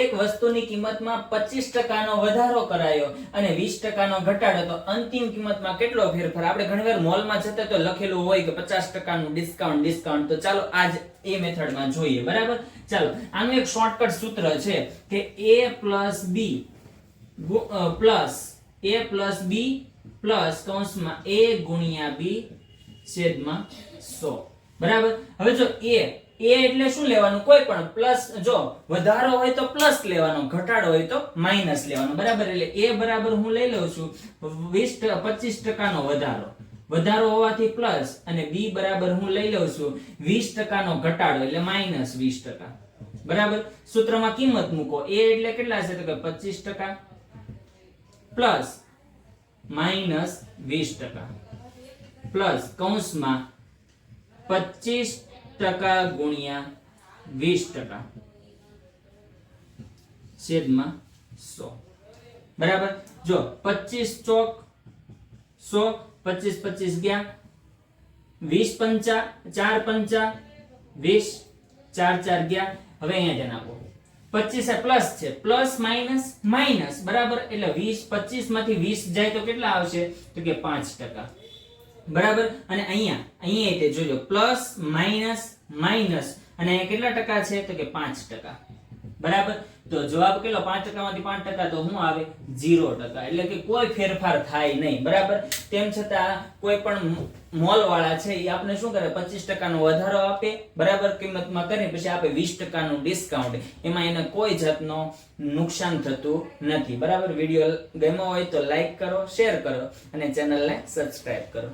એક વસ્તુની કિંમતમાં પચીસ ટકાનો વધારો કરાયો અને વીસ ટકાનો ઘટાડો, તો અંતિમ કિંમતમાં કેટલો ફેરફાર? આપણે ઘણીવાર મોલમાં જતા તો લખેલું હોય કે પચાસ ટકાનું ડિસ્કાઉન્ટ ડિસ્કાઉન્ટ તો ચાલો આજ એ મેથડમાં જોઈએ, બરાબર? ચાલો, આનું એક શોર્ટકટ સૂત્ર છે કે A plus B plus A plus B plus કૌંસમાં એ ગુણ્યા બી છેદમાં સો. બરાબર? હવે જો a એટલે શું લેવાનું? કોઈ પણ પ્લસ જો વધારો હોય તો પ્લસ લેવાનો, ઘટાડો હોય તો માઇનસ લેવાનો. બરાબર? એટલે એ બરાબર હું લઈ લઉં છું વીસ પચીસ ટકાનો વધારો. વધારો હોવાથી પ્લસ અને બી બરાબર હું લઈ લઉં છું વીસ ટકાનો ઘટાડો, એટલે માઇનસ વીસ ટકા. બરાબર? સૂત્રમાં કિંમત મૂકો. એ એટલે કેટલા છે તો કે 25 ટકા પ્લસ માઇનસ વીસ ટકા. પ્લસ કૌંસમાં 25 ટકા ગુણ્યા વીસ ટકા. છેદમાં સો. બરાબર? જો 25 ચોક સો, પચીસ પચીસ ગયા. વીસ પંચા, ચાર પંચા 20 4 4 ગયા. હવે અહીંયા આપો. 25 એ પ્લસ છે. Plus, minus minus. બરાબર? એટલે વીસ પચીસમાંથી વીસ જાય તો કેટલા આવશે? તો કે પાંચ ટકા. બરાબર? અને અહીંયા અહીંયા તે જોજો પ્લસ, માઇનસ માઇનસ. અને કેટલા ટકા છે? તો કે પાંચ ટકા. બરાબર? તો જવાબ કેટલો? પાંચ ટકામાંથી પાંચ ટકા તો શું આવે? ઝીરો ટકા. એટલે કે કોઈ ફેરફાર થાય નહીં. બરાબર? તેમ છતાં કોઈ પણ મોલ વાળા છે એ આપણે શું કરે? 25 ટકાનો વધારો આપે. બરાબર? કિંમતમાં કરી. પછી આપે વીસ ટકાનું ડિસ્કાઉન્ટ એમાં એને કોઈ જાતનો નુકસાન થતું નથી. બરાબર? વીડિયો ગમ્યો હોય તો લાઈક કરો શેર કરો અને ચેનલને સબસ્ક્રાઈબ કરો.